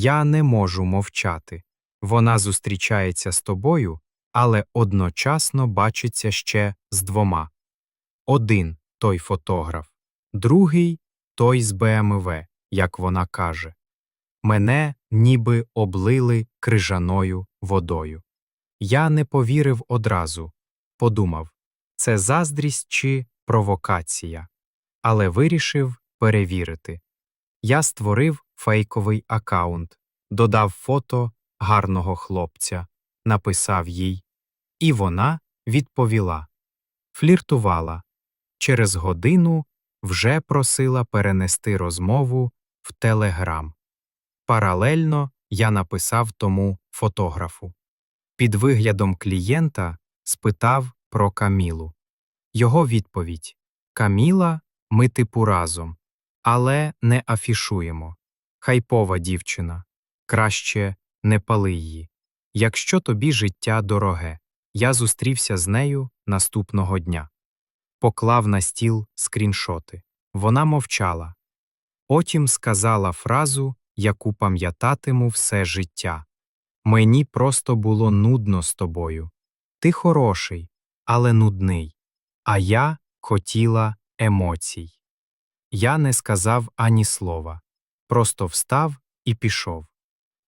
Я не можу мовчати. Вона зустрічається з тобою, але одночасно бачиться ще з двома. Один той фотограф, другий той з БМВ, як вона каже. Мене ніби облили крижаною водою. Я не повірив одразу, подумав, це заздрість чи провокація, але вирішив перевірити. Я створив фейковий акаунт, додав фото гарного хлопця, написав їй, і вона відповіла. Фліртувала. Через годину вже просила перенести розмову в Телеграм. Паралельно я написав тому фотографу. Під виглядом клієнта спитав про Камілу. Його відповідь Каміла, ми типу разом, але не афішуємо. Хайпова дівчина. Краще не пали її. Якщо тобі життя дороге, я зустрівся з нею наступного дня. Поклав на стіл скріншоти. Вона мовчала. Потім сказала фразу, яку пам'ятатиму все життя. Мені просто було нудно з тобою. Ти хороший, але нудний. А я хотіла емоцій. Я не сказав ані слова, просто встав і пішов.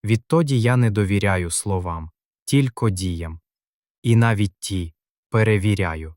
Відтоді я не довіряю словам, тільки діям. І навіть ті перевіряю.